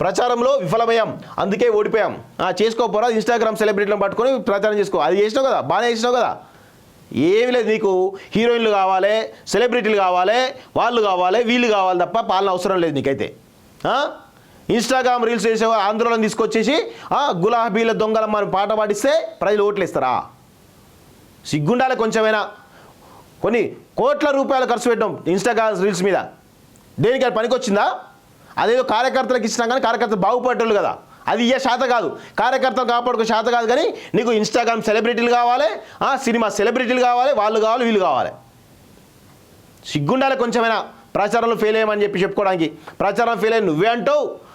ప్రచారంలో విఫలమయ్యాం. అందుకే ఓడిపోయాం. ఆ, చేసుకోపోరా ఇన్స్టాగ్రామ్ సెలబ్రిటీలను పట్టుకొని ప్రచారం చేసుకో. అది చేసినావు కదా బాగానే చేసినావు కదా. ఏమి లేదు నీకు. హీరోయిన్లు కావాలి సెలబ్రిటీలు కావాలి వాళ్ళు కావాలి వీళ్ళు కావాలి తప్ప పాలన అవసరం లేదు నీకైతే. ఇన్స్టాగ్రామ్ రీల్స్ చేసే ఆందోళన తీసుకొచ్చేసి గులాబీల దొంగలమ్మ అని పాట పాడిస్తే ప్రజలు ఓట్లు ఇస్తారా సిగ్గుండాలి కొంచెమైనా. కొన్ని కోట్ల రూపాయలు ఖర్చు పెట్టడం ఇన్స్టాగ్రామ్ రీల్స్ మీద. దేనికి అది పనికొచ్చిందా? అదేదో కార్యకర్తలకు ఇచ్చినా కానీ కార్యకర్తలు బాగుపడ్డలు కదా. అది ఇయ్యే శాత కాదు. కార్యకర్తలు కాపాడుకో శాత కాదు కానీ నీకు ఇన్స్టాగ్రామ్ సెలబ్రిటీలు కావాలి ఆ, సినిమా సెలబ్రిటీలు కావాలి వాళ్ళు కావాలి వీళ్ళు కావాలి. సిగ్గుండాలి కొంచెమైనా. ప్రచారంలో ఫెయిల్ అయ్యామని చెప్పి చెప్పుకోవడానికి. ప్రచారం ఫెయిల్ అయ్యి నువ్వే అంటావు.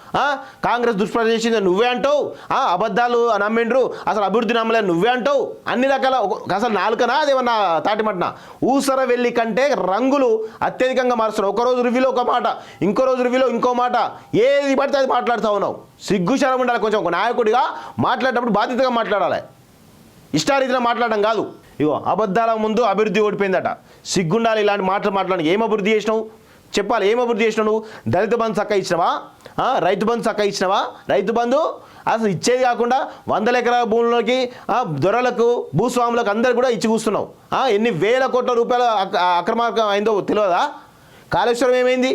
కాంగ్రెస్ దుష్ప్రచారం చేసింది నువ్వే అంటావు. ఆ, అబద్ధాలు నమ్మిండ్రు. అసలు అభివృద్ధి నమ్మలేదు నువ్వే అంటావు. అన్ని రకాల ఒక- అసలు నాలుకనా? అదేమన్నా తాటిమట్న? ఊసర వెళ్ళి కంటే రంగులు అత్యధికంగా మారుస్తున్నావు ఒక రోజు రివ్యూలో ఒక మాట ఇంకో రోజు రివ్యూలో ఇంకో మాట. ఏది పడితే అది మాట్లాడుతూ ఉన్నావు. సిగ్గు శరం ఉండాలి కొంచెం ఒక నాయకుడిగా మాట్లాడేటప్పుడు బాధ్యతగా మాట్లాడాలి. ఇష్టారీతిలో మాట్లాడడం కాదు. ఇగో అబద్ధాల ముందు అభివృద్ధి ఓడిపోయిందట. సిగ్గుండాలి ఇలాంటి మాటలు మాట్లాడి ఏం అభివృద్ధి చేసినావు? చెప్పాలి ఏం అభివృద్ధి చేసినావు నువ్వు? దళిత బంధు చక్క ఇచ్చినవా? రైతు బంధు చక్క ఇచ్చినవా? రైతు బంధు? అసలు ఇచ్చేది కాకుండా వందల ఎకరాల భూములకి దొరలకు భూస్వాములకు అందరు కూడా ఇచ్చి కూస్తున్నావు ఎన్ని వేల కోట్ల రూపాయల అక్రమార్గం అయిందో తెలియదా? కాళేశ్వరం ఏమైంది?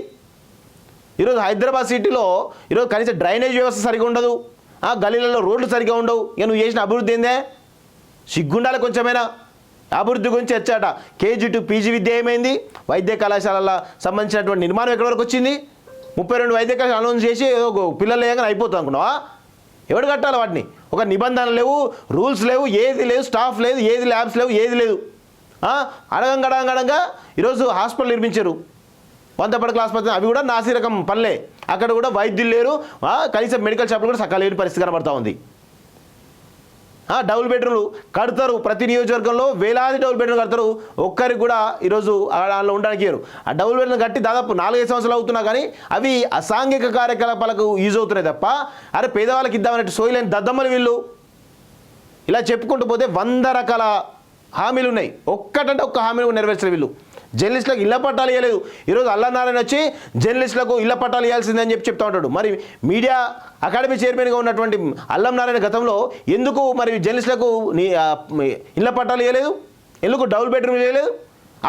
ఈరోజు హైదరాబాద్ సిటీలో ఈరోజు కనీసం డ్రైనేజ్ వ్యవస్థ సరిగా ఉండదు. ఆ గలీలలో రోడ్లు సరిగా ఉండవు. ఇక నువ్వు చేసిన అభివృద్ధి ఏందే? సిగ్గుండాలి కొంచెమైనా. అభివృద్ధి గురించి వచ్చాట కేజీ టు పీజీ విద్య ఏమైంది? వైద్య కళాశాలల సంబంధించినటువంటి నిర్మాణం ఎక్కడి వరకు వచ్చింది? ముప్పై రెండు వైద్య కళాశాల అనౌన్స్ చేసి ఒక పిల్లలు లేక అయిపోతుంది అనుకున్నావా? ఎవడు కట్టాలి వాటిని? ఒక నిబంధనలు లేవు రూల్స్ లేవు ఏది లేదు స్టాఫ్ లేదు ఏది ల్యాబ్స్ లేవు ఏది లేదు. అడగంగా అడగంగా ఈరోజు హాస్పిటల్ నిర్మించారు. వంద పడకల ఆసుపత్రి అవి కూడా నాసి రకం పనులే అక్కడ కూడా వైద్యులు లేరు. కనీసం మెడికల్ షాపులు కూడా సకాల లేని పరిస్థితి కనబడతా ఉంది. డబుల్ బెడ్రూమ్లు కడతారు. ప్రతి నియోజకవర్గంలో వేలాది డబుల్ బెడ్రూమ్ కడతారు. ఒక్కరికి కూడా ఈరోజు ఆ- దానిలో ఉండడానికి ఇయ్యరు. ఆ డబుల్ బెడ్రూమ్ కట్టి దాదాపు నాలుగైదు సంవత్సరాలు అవుతున్నా కానీ అవి అసాంఘిక కార్యకలాపాలకు యూజ్ అవుతున్నాయి తప్ప అరే పేదవాళ్ళకి ఇద్దామన్నట్టు సోయలేని దద్దమ్మలు వీళ్ళు. ఇలా చెప్పుకుంటూ పోతే వంద రకాల హామీలు ఉన్నాయి. ఒక్కటంటే ఒక్క హామీలు కూడా వీళ్ళు. జర్నలిస్టులకు ఇళ్ళ పట్టాలు ఇవ్వలేదు ఈరోజు అల్లనారాయణ వచ్చి జర్నలిస్టులకు ఇళ్ళ పట్టాలు ఇవ్వాల్సిందని చెప్పి చెప్తా ఉంటాడు. మరి మీడియా అకాడమీ చైర్మన్గా ఉన్నటువంటి అల్లం నారాయణ గతంలో ఎందుకు మరి జర్నలిస్టులకు ఇళ్ళ పట్టాలు ఇవ్వలేదు ఎందుకు డబుల్ బెడ్రూమ్ ఇవ్వలేదు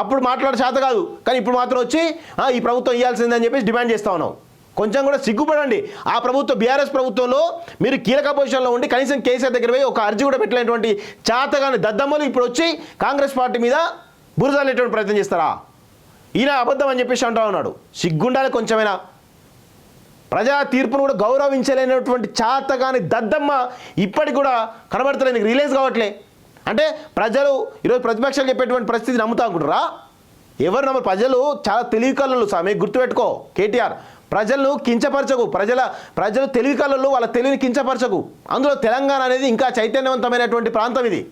అప్పుడు మాట్లాడే చేత కాదు. కానీ ఇప్పుడు మాత్రం వచ్చి ఈ ప్రభుత్వం ఇవ్వాల్సిందని చెప్పేసి డిమాండ్ చేస్తా ఉన్నాం. కొంచెం కూడా సిగ్గుపడండి. ఆ ప్రభుత్వం బీఆర్ఎస్ ప్రభుత్వంలో మీరు కీలక పొజిషన్లో ఉండి కనీసం కేసీఆర్ దగ్గర పోయి ఒక అర్జీ కూడా పెట్టలేనటువంటి చాతగాని దద్దమ్మలు ఇప్పుడు వచ్చి కాంగ్రెస్ పార్టీ మీద బురదలేటువంటి ప్రయత్నం చేస్తారా? ఈయన అబద్ధం అని చెప్పేసి అంటా ఉన్నాడు. సిగ్గుండాలి కొంచెమైనా. ప్రజా తీర్పును కూడా గౌరవించలేనటువంటి చాతగాని దద్దమ్మ ఇప్పటికి కూడా కనబడతలేదు. నీకు రిలీజ్ కావట్లే. అంటే ప్రజలు ఈరోజు ప్రతిపక్షాలు చెప్పేటువంటి పరిస్థితి నమ్ముతా అనుకుంటారా ఎవరు నమ్మరు? ప్రజలు చాలా తెలివి కళ్ళు స్వామి గుర్తుపెట్టుకో. కేటీఆర్ ప్రజలను కించపరచకు. ప్రజల ప్రజలు తెలివి కళ్ళు వాళ్ళ తెలివిని కించపరచకు. అందులో తెలంగాణ అనేది ఇంకా చైతన్యవంతమైనటువంటి ప్రాంతం ఇది.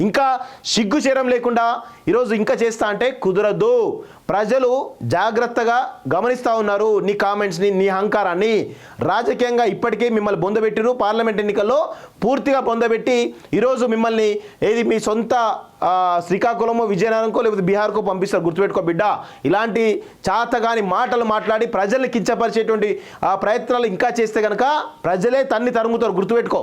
ఇంకా సిగ్గు చేరం లేకుండా ఈరోజు ఇంకా చేస్తా అంటే కుదరదు. ప్రజలు జాగ్రత్తగా గమనిస్తూ ఉన్నారు. నీ కామెంట్స్ని నీ అహంకారాన్ని. రాజకీయంగా ఇప్పటికే మిమ్మల్ని బొందబెట్టిరు. పార్లమెంట్ ఎన్నికల్లో పూర్తిగా బొందబెట్టి ఈరోజు మిమ్మల్ని ఏది మీ సొంత శ్రీకాకుళమో విజయనగరంకో లేకపోతే బీహార్కో పంపిస్తారు. గుర్తుపెట్టుకో బిడ్డ. ఇలాంటి చాతగాని మాటలు మాట్లాడి ప్రజల్ని కించపరిచేటువంటి ఆ ప్రయత్నాలు ఇంకా చేస్తే కనుక ప్రజలే తన్ని తరుముతారు. గుర్తుపెట్టుకో.